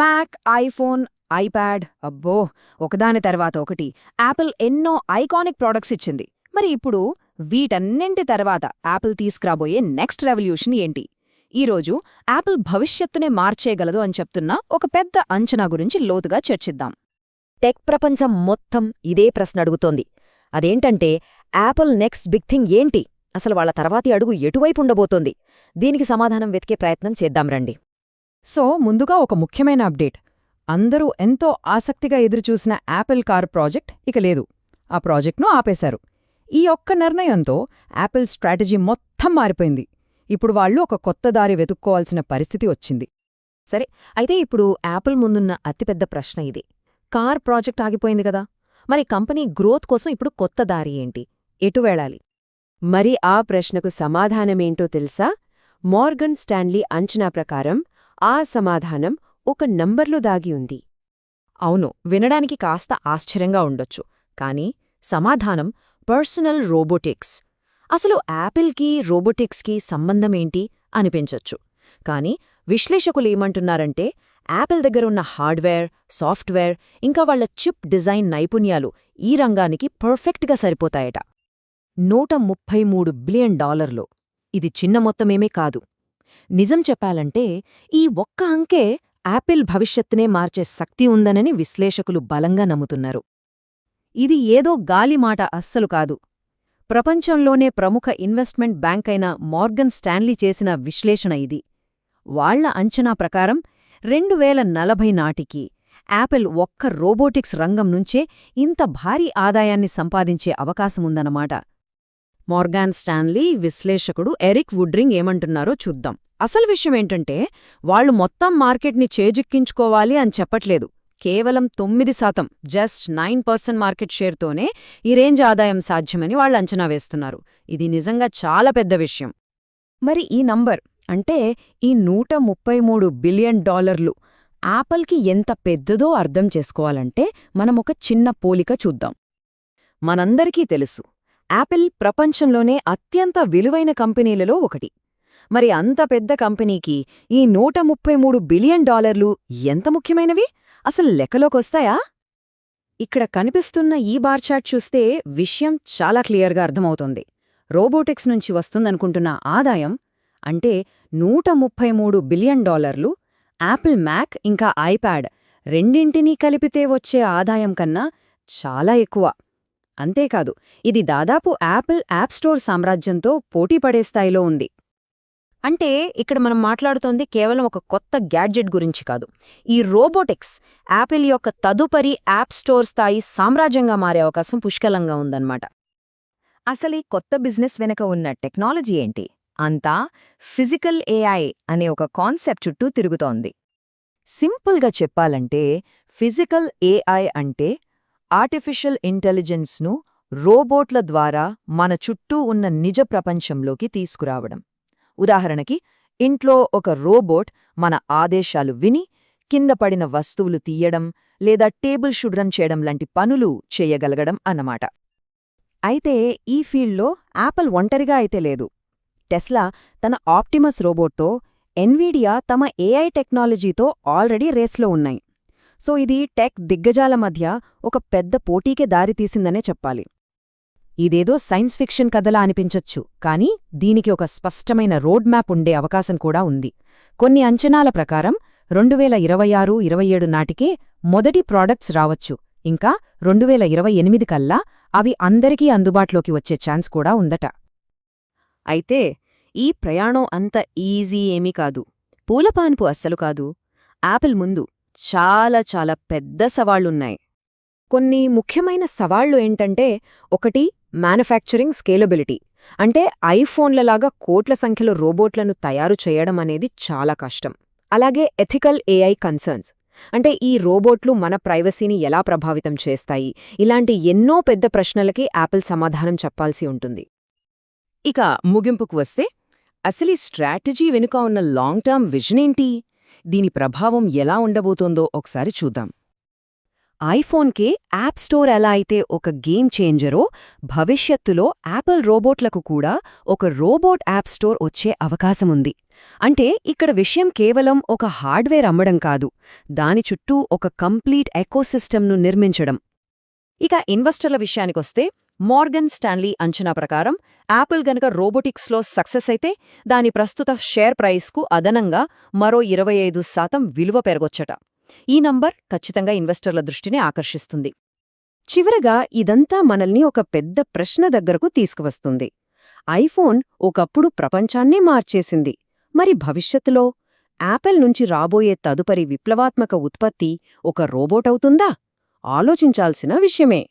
Mac iPhone iPad అబ్బో ఒకదాని తర్వాత ఒకటి. యాపిల్ ఎన్నో ఐకానిక్ ప్రోడక్ట్స్ ఇచ్చింది. మరి ఇప్పుడు వీటన్నింటి తర్వాత యాపిల్ తీసుకురాబోయే నెక్స్ట్ రెవల్యూషన్ ఏంటి? ఈరోజు యాపిల్ భవిష్యత్తునే మార్చేయగలదు అని చెప్తున్న ఒక పెద్ద అంచనా గురించి లోతుగా చర్చిద్దాం. టెక్ ప్రపంచం మొత్తం ఇదే ప్రశ్న అడుగుతోంది. అదేంటంటే యాపిల్ నెక్స్ట్ బిగ్ థింగ్ ఏంటి? అసలు వాళ్ళ తర్వాతి అడుగు ఎటువైపు ఉండబోతోంది? దీనికి సమాధానం వెతికే ప్రయత్నం చేద్దాం రండి. సో ముందుగా ఒక ముఖ్యమైన అప్డేట్. అందరూ ఎంతో ఆసక్తిగా ఎదురుచూసిన యాపిల్ కార్ ప్రాజెక్ట్ ఇక లేదు. ఆ ప్రాజెక్ట్ను ఆపేశారు. ఈ ఒక్క నిర్ణయంతో యాపిల్ స్ట్రాటజీ మొత్తం మారిపోయింది. ఇప్పుడు వాళ్ళు ఒక కొత్త దారి వెతుక్కోవాల్సిన పరిస్థితి వచ్చింది. సరే అయితే ఇప్పుడు యాపిల్ ముందున్న అతిపెద్ద ప్రశ్న ఇది. కార్ ప్రాజెక్ట్ ఆగిపోయింది కదా. మరి కంపెనీ గ్రోత్ కోసం ఇప్పుడు కొత్త దారి ఏంటి? ఎటు వెళ్ళాలి? మరి ఆ ప్రశ్నకు సమాధానమేంటో తెలుసా? మార్గన్ స్టాన్లీ అంచనా ప్రకారం ఆ సమాధానం ఒక నంబర్లో దాగి ఉంది. అవును వినడానికి కాస్త ఆశ్చర్యంగా ఉండొచ్చు కానీ సమాధానం పర్సనల్ రోబోటిక్స్. అసలు యాపిల్కి రోబోటిక్స్కి సంబంధమేంటి అనిపించొచ్చు కానీ విశ్లేషకులేమంటున్నారంటే యాపిల్ దగ్గరున్న హార్డ్వేర్ సాఫ్ట్వేర్ ఇంకా వాళ్ళ చిప్ డిజైన్ నైపుణ్యాలు ఈ రంగానికి పర్ఫెక్ట్గా సరిపోతాయట. నూట ముప్పై మూడు బిలియన్ డాలర్లు. ఇది చిన్న మొత్తమేమే కాదు. నిజం చెప్పాలంటే ఈ ఒక్క అంకే యాపిల్ భవిష్యత్తునే మార్చే శక్తి ఉందనని విశ్లేషకులు బలంగా నమ్ముతున్నారు. ఇది ఏదో గాలిమాట అస్సలు కాదు. ప్రపంచంలోనే ప్రముఖ ఇన్వెస్ట్మెంట్ బ్యాంకైన మార్గన్ స్టాన్లీ చేసిన విశ్లేషణ ఇది. వాళ్ళ అంచనా ప్రకారం రెండు వేల నలభై నాటికి యాపిల్ ఒక్క రోబోటిక్స్ రంగం నుంచే ఇంత భారీ ఆదాయాన్ని సంపాదించే అవకాశముందన్నమాట మార్గాన్ స్టాన్లీ విశ్లేషకుడు ఎరిక్ వుడ్రింగ్ ఏమంటున్నారో చూద్దాం. అసలు విషయమేంటంటే వాళ్ళు మొత్తం మార్కెట్ని చేజిక్కించుకోవాలి అని చెప్పట్లేదు. కేవలం తొమ్మిది శాతం జస్ట్ నైన్ పర్సెంట్ మార్కెట్ షేర్తోనే ఈ రేంజ్ ఆదాయం సాధ్యమని వాళ్ళు అంచనా వేస్తున్నారు. ఇది నిజంగా చాలా పెద్ద విషయం. మరి ఈ నంబర్ అంటే ఈ నూట ముప్పై మూడు బిలియన్ డాలర్లు యాపిల్కి ఎంత పెద్దదో అర్థం చేసుకోవాలంటే మనమొక చిన్న పోలిక చూద్దాం. మనందరికీ తెలుసు యాపిల్ ప్రపంచంలోనే అత్యంత విలువైన కంపెనీలలో ఒకటి. మరి అంత పెద్ద కంపెనీకి ఈ నూట ముప్పై మూడు బిలియన్ డాలర్లు ఎంత ముఖ్యమైనవి? అసలు లెక్కలోకొస్తాయా ఇక్కడ కనిపిస్తున్న ఈ బార్చార్ట్ చూస్తే విషయం చాలా క్లియర్గా అర్థమవుతుంది. రోబోటిక్స్ నుంచి వస్తుందనుకుంటున్న ఆదాయం అంటే నూట ముప్పై మూడు బిలియన్ డాలర్లు యాపిల్ మ్యాక్ ఇంకా ఐప్యాడ్ రెండింటినీ కలిపితే వచ్చే ఆదాయం కన్నా చాలా ఎక్కువ. అంతేకాదు ఇది దాదాపు యాపిల్ యాప్ స్టోర్ సామ్రాజ్యంతో పోటీపడే స్థాయిలో ఉంది. అంటే ఇక్కడ మనం మాట్లాడుతోంది కేవలం ఒక కొత్త గ్యాడ్జెట్ గురించి కాదు. ఈ రోబోటిక్స్ యాపిల్ యొక్క తదుపరి యాప్ స్టోర్ స్థాయి సామ్రాజ్యంగా మారే అవకాశం పుష్కలంగా ఉందన్నమాట. అసలు ఈ కొత్త బిజినెస్ వెనక ఉన్న టెక్నాలజీ ఏంటి? అంతా ఫిజికల్ ఏఐ అనే ఒక కాన్సెప్ట్ చుట్టూ తిరుగుతోంది. సింపుల్గా చెప్పాలంటే ఫిజికల్ ఏఐ అంటే ఆర్టిఫిషియల్ ఇంటెలిజెన్స్ను రోబోట్ల ద్వారా మన చుట్టూ ఉన్న నిజ ప్రపంచంలోకి తీసుకురావడం. ఉదాహరణకి ఇంట్లో ఒక రోబోట్ మన ఆదేశాలు విని కింద పడిన వస్తువులు తీయడం లేదా టేబుల్ శుభ్రం చేయడం లాంటి పనులు చేయగలగడం అన్నమాట. అయితే ఈ ఫీల్డ్లో యాపిల్ ఒంటరిగా అయితే లేదు. టెస్లా తన ఆప్టిమస్ రోబోట్తో ఎన్వీడియా తమ ఏఐ టెక్నాలజీతో ఆల్రెడీ రేస్లో ఉన్నాయి. సో ఇది టెక్ దిగ్గజాల మధ్య ఒక పెద్ద పోటీకే దారితీసిందనే చెప్పాలి. ఇదేదో సైన్స్ ఫిక్షన్ కథలా అనిపించొచ్చు కానీ దీనికి ఒక స్పష్టమైన రోడ్ మ్యాప్ ఉండే అవకాశం కూడా ఉంది. కొన్ని అంచనాల ప్రకారం రెండు వేల ఇరవై ఆరు ఇరవై ఏడు నాటికే మొదటి ప్రాడక్ట్స్ రావచ్చు. ఇంకా రెండు వేల ఇరవై ఎనిమిది కల్లా అవి అందరికీ అందుబాటులోకి వచ్చే ఛాన్స్ కూడా ఉందట. అయితే ఈ ప్రయాణం అంత ఈజీ ఏమీ కాదు. పూలపాన్పు అస్సలు కాదు. యాపిల్ ముందు. చాలా చాలా పెద్ద సవాళ్ళున్నాయి కొన్ని ముఖ్యమైన సవాళ్ళు ఏంటంటే ఒకటి మ్యానుఫ్యాక్చరింగ్ స్కేలబిలిటీ. అంటే ఐఫోన్లలాగా కోట్ల సంఖ్యలో రోబోట్లను తయారు చేయడం అనేది చాలా కష్టం. అలాగే ఎథికల్ ఏఐ కన్సర్న్స్. అంటే ఈ రోబోట్లు మన ప్రైవసీని ఎలా ప్రభావితం చేస్తాయి? ఇలాంటి ఎన్నో పెద్ద ప్రశ్నలకి యాపిల్ సమాధానం చెప్పాల్సి ఉంటుంది. ఇక ముగింపుకు వస్తే అసలీ స్ట్రాటజీ వెనుక ఉన్న లాంగ్ టర్మ్ విజన్ ఏంటి? దీని ప్రభావం ఎలా ఉండబోతోందో ఒకసారి చూద్దాం. ఐఫోన్కే యాప్ స్టోర్ ఎలా అయితే ఒక గేమ్ చేంజరో భవిష్యత్తులో యాపిల్ రోబోట్లకు కూడా ఒక రోబోట్ యాప్ స్టోర్ వచ్చే అవకాశముంది అంటే ఇక్కడ విషయం కేవలం ఒక హార్డ్వేర్ అమ్మడం కాదు దాని చుట్టూ ఒక కంప్లీట్ ఎకోసిస్టమ్ను నిర్మించడం. ఇక ఇన్వెస్టర్ల విషయానికొస్తే మార్గన్ స్టాన్లీ అంచనా ప్రకారం యాపిల్ గనక రోబోటిక్స్లో సక్సెస్ అయితే దాని ప్రస్తుత షేర్ ప్రైస్కు అదనంగా మరో ఇరవై ఐదు శాతం విలువ పెరగొచ్చట. ఈ నంబర్ ఖచ్చితంగా ఇన్వెస్టర్ల దృష్టిని ఆకర్షిస్తుంది. చివరగా ఇదంతా మనల్ని ఒక పెద్ద ప్రశ్న దగ్గరకు తీసుకువస్తుంది. ఐఫోన్ ఒకప్పుడు ప్రపంచాన్నే మార్చేసింది. మరి భవిష్యత్తులో యాపిల్ నుంచి రాబోయే తదుపరి విప్లవాత్మక ఉత్పత్తి ఒక రోబోట్ అవుతుందా? ఆలోచించాల్సిన విషయమే.